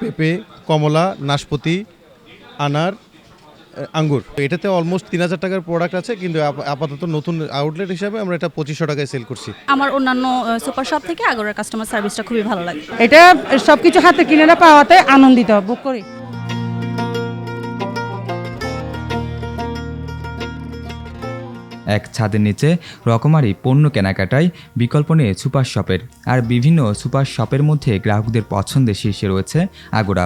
পেঁপে কমলা নাশপাতি আনার আঙ্গুর। এটাতে অলমোস্ট তিন হাজার টাকার প্রোডাক্ট আছে কিন্তু আপাতত নতুন আউটলেট হিসাবে আমরা এটা পঁচিশশো টাকায় সেল করছি। আমার অন্যান্য সুপার শপ থেকে আগরের কাস্টমার সার্ভিসটা খুবই ভালো লাগে। এটা সব কিছু হাতে কিনে না পাওয়াতে আনন্দিত বুক করি। এক ছাদের নিচে রকমারি পণ্য কেনাকাটায় বিকল্প নেই সুপার শপের। আর বিভিন্ন সুপার শপের মধ্যে গ্রাহকদের পছন্দের শীর্ষে রয়েছে আগোরা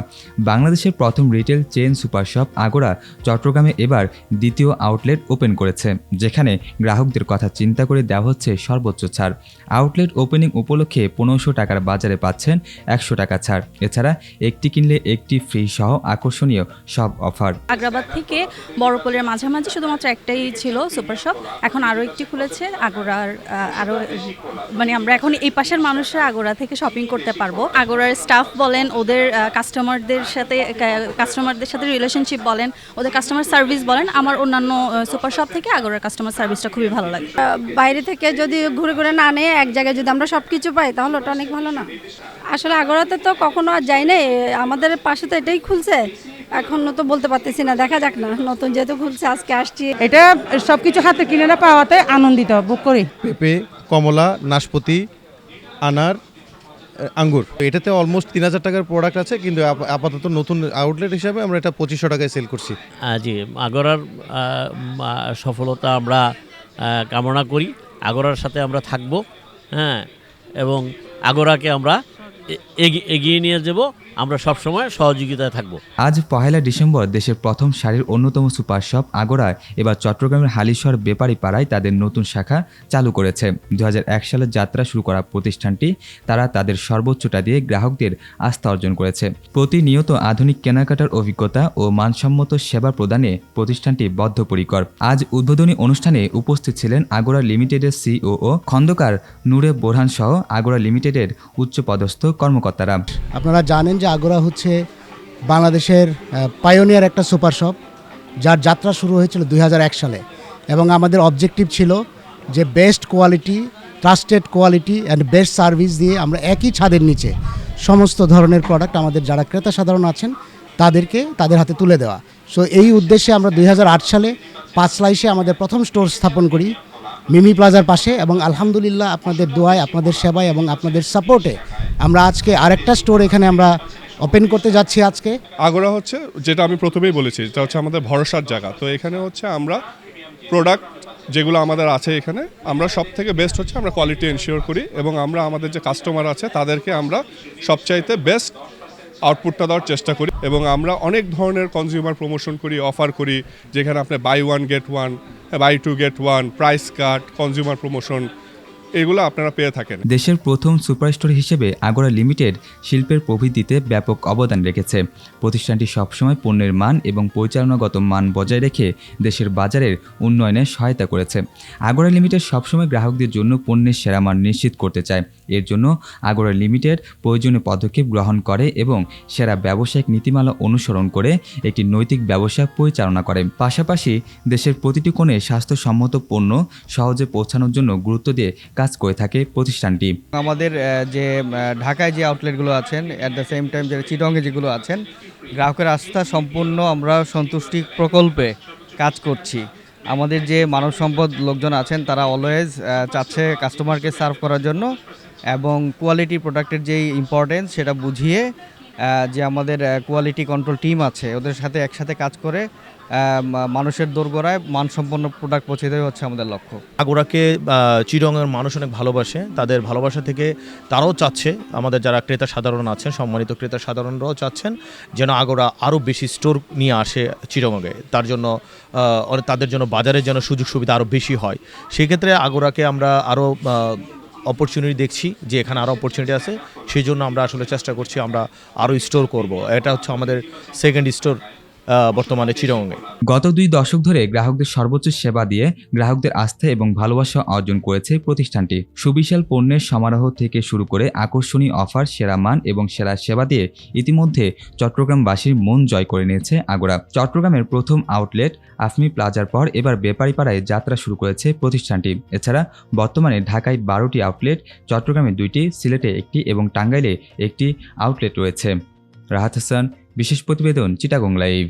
বাংলাদেশের প্রথম retail chain super shop Agora চট্টগ্রামে এবার দ্বিতীয় আউটলেট ওপেন করেছে, যেখানে গ্রাহকদের কথা চিন্তা করে দেওয়া হচ্ছে সর্বোচ্চ ছাড়। আউটলেট ওপেনিং উপলক্ষে পনেরোশো টাকার বাজারে পাচ্ছেন একশো টাকা ছাড়। এছাড়া একটি কিনলে একটি ফ্রি সহ আকর্ষণীয় সব অফার। আগ্রাবাদ থেকে বড়পোলের মাঝামাঝি শুধুমাত্র একটাই ছিল সুপার শপ। এখন আরও একটি খুলেছে আগোরার আহ, আরও মানে আমরা এখন এই পাশের মানুষরা আগোরা থেকে শপিং করতে পারব। আগোরার স্টাফ বলেন ওদের কাস্টমারদের সাথে কাস্টমারদের সাথে রিলেশনশিপ বলেন ওদের কাস্টমার সার্ভিস বলেন আমার অন্যান্য সুপার শপ থেকে আগোরার কাস্টমার সার্ভিসটা খুবই ভালো লাগে। বাইরে থেকে যদি ঘুরে ঘুরে না নিয়ে এক জায়গায় যদি আমরা সব কিছু পাই তাহলে ওটা অনেক ভালো না। আসলে আগরাতে তো কখনো আর যাই নাই আমাদের পাশে তো এটাই খুলছে। এখন তো বলতে পারতেছি না দেখা যাক না। নতুন যেহেতু খুলছে আজকে আসছি। এটা সব কিছু হাতে কিনে না পাওয়াতে আনন্দিত বুক করি। পেঁপে কমলা নাশপাতি আনার আঙ্গুর। এটাতে অলমোস্ট তিন হাজার টাকার প্রোডাক্ট আছে কিন্তু আপাতত নতুন আউটলেট হিসাবে আমরা এটা পঁচিশশো টাকায় সেল করছি। জি আগরার সফলতা আমরা কামনা করি। আগরার সাথে আমরা থাকব হ্যাঁ এবং আগরাকে আমরা এগিয়ে নিয়ে যাব। আমরা সবসময় সহযোগিতায় থাকব। আজ পহেলা ডিসেম্বর দেশের প্রথম সারির অন্যতম সুপার শপ আগোরায় এবার চট্টগ্রামের হালিশহর বেপারি পাড়ায় তাদের নতুন শাখা চালু করেছে। দু সালে যাত্রা শুরু করা প্রতিষ্ঠানটি তারা তাদের সর্বোচ্চটা দিয়ে গ্রাহকদের আস্থা অর্জন করেছে। প্রতিনিয়ত আধুনিক কেনাকাটার অভিজ্ঞতা ও মানসম্মত সেবা প্রদানে প্রতিষ্ঠানটি বদ্ধপরিকর। আজ উদ্বোধনী অনুষ্ঠানে উপস্থিত ছিলেন আগোরা লিমিটেডের সিওও খন্দকার নূরে বোরহান সহ আগোরা লিমিটেডের উচ্চপদস্থ কর্মকর্তারা। আপনারা জানেন যে আগোরা হচ্ছে বাংলাদেশের পায়োনিয়ার একটা সুপার শপ, যার যাত্রা শুরু হয়েছিল দুই হাজার এক সালে। এবং আমাদের অবজেক্টিভ ছিল যে best quality trusted quality and best service দিয়ে আমরা একই ছাদের নিচে সমস্ত ধরনের প্রোডাক্ট আমাদের যারা ক্রেতা সাধারণ আছেন, তাদেরকে তাদের হাতে তুলে দেওয়া। সো এই উদ্দেশ্যে আমরা দুই হাজার আট সালে পাঁচলাইশে আমাদের প্রথম স্টোর স্থাপন করি, মিমি প্লাজার পাশে। এবং আলহামদুলিল্লাহ আপনাদের দোয়ায়, আপনাদের সেবায় এবং আপনাদের সাপোর্টে আমরা আজকে আরেকটা স্টোর এখানে আমরা ওপেন করতে যাচ্ছি আজকে। আগোরা হচ্ছে, যেটা আমি প্রথমেই বলেছি যেটা হচ্ছে আমাদের ভরসার জায়গা। তো এখানে হচ্ছে আমরা প্রোডাক্ট যেগুলো আমাদের আছে এখানে, আমরা সব থেকে বেস্ট হচ্ছে আমরা কোয়ালিটি এনশিওর করি এবং আমরা আমাদের যে কাস্টমার আছে, তাদেরকে আমরা সবচাইতে বেস্ট আউটপুটটা দেওয়ার চেষ্টা করি এবং আমরা অনেক ধরনের কনজিউমার প্রমোশন করি অফার করি, যেখানে আপনি buy one get one buy two get one price cut consumer promotion এগুলো আপনারা পেয়ে থাকেন। দেশের প্রথম সুপারস্টোর হিসেবে আগরা লিমিটেড শিল্পের প্রবৃদ্ধিতে ব্যাপক অবদান রেখেছে। প্রতিষ্ঠানটি সবসময় পণ্যের মান এবং পরিচালনাগত মান বজায় রেখে দেশের বাজারের উন্নয়নে সহায়তা করেছে। আগরা লিমিটেড সবসময় গ্রাহকদের জন্য পণ্যের সেরা মান নিশ্চিত করতে চায়। এর জন্য আগরা লিমিটেড প্রয়োজনীয় পদক্ষেপ গ্রহণ করে এবং সেরা ব্যবসায়িক নীতিমালা অনুসরণ করে একটি নৈতিক ব্যবসা পরিচালনা করে। পাশাপাশি দেশের প্রতিটি কোণে স্বাস্থ্যসম্মত পণ্য সহজে পৌঁছানোর জন্য গুরুত্ব দিয়ে কাজ করে থাকে প্রতিষ্ঠানটি আমাদের যে ঢাকায় যে আউটলেটগুলো আছেন অ্যাট দ্য সেম টাইম যে চিটংয়ে যেগুলো আছেন, গ্রাহকের আস্থা সম্পূর্ণ আমরা সন্তুষ্টি প্রকল্পে কাজ করছি। আমাদের যে মানব সম্পদ লোকজন আছেন, তারা অলওয়েজ চাচ্ছে কাস্টমারকে সার্ভ করার জন্য এবং কোয়ালিটি প্রোডাক্টের যেই ইম্পর্টেন্স সেটা বুঝিয়ে যে আমাদের কোয়ালিটি কন্ট্রোল টিম আছে, ওদের সাথে একসাথে কাজ করে মানুষের দোরগোড়ায় মানসম্পন্ন প্রোডাক্ট পৌঁছে দেওয়া হচ্ছে আমাদের লক্ষ্য। আগোরাকে চিরঙের মানুষ অনেক ভালোবাসে, তাদের ভালোবাসা থেকে তারাও চাচ্ছে, আমাদের যারা ক্রেতা সাধারণ আছেন, সম্মানিত ক্রেতা সাধারণরাও চাচ্ছেন, যেন আগোরা আরও বেশি স্টোর নিয়ে আসে চিরঙে তার জন্য তাদের জন্য বাজারের যেন সুযোগ সুবিধা আরও বেশি হয়। সেক্ষেত্রে আগোরাকে আমরা আরও অপরচুনিটি দেখছি যে এখানে আরও অপরচুনিটি আছে। সেই জন্য আমরা আসলে চেষ্টা করছি, আমরা আরও স্টোর করব। এটা হচ্ছে আমাদের সেকেন্ড স্টোর বর্তমানে চিরঙে গত দুই দশক ধরে গ্রাহকদের সর্বোচ্চ সেবা দিয়ে গ্রাহকদের আস্থা এবং ভালোবাসা অর্জন করেছে প্রতিষ্ঠানটি। সুবিশাল পণ্যের সমারোহ থেকে শুরু করে আকর্ষণীয় অফার, সেরা মান এবং সেরা সেবা দিয়ে ইতিমধ্যে চট্টগ্রামবাসীর মন জয় করে নিয়েছে আগোরা। চট্টগ্রামের প্রথম আউটলেট আফমি প্লাজার পর এবার বেপারীপাড়ায় যাত্রা শুরু করেছে প্রতিষ্ঠানটি। এছাড়া বর্তমানে ঢাকায় বারোটি আউটলেট, চট্টগ্রামে দুইটি, সিলেটে একটি এবং টাঙ্গাইলে একটি আউটলেট রয়েছে। রাহাত হাসান বিশেষ প্রতিবেদন চিটাগং লাইভ।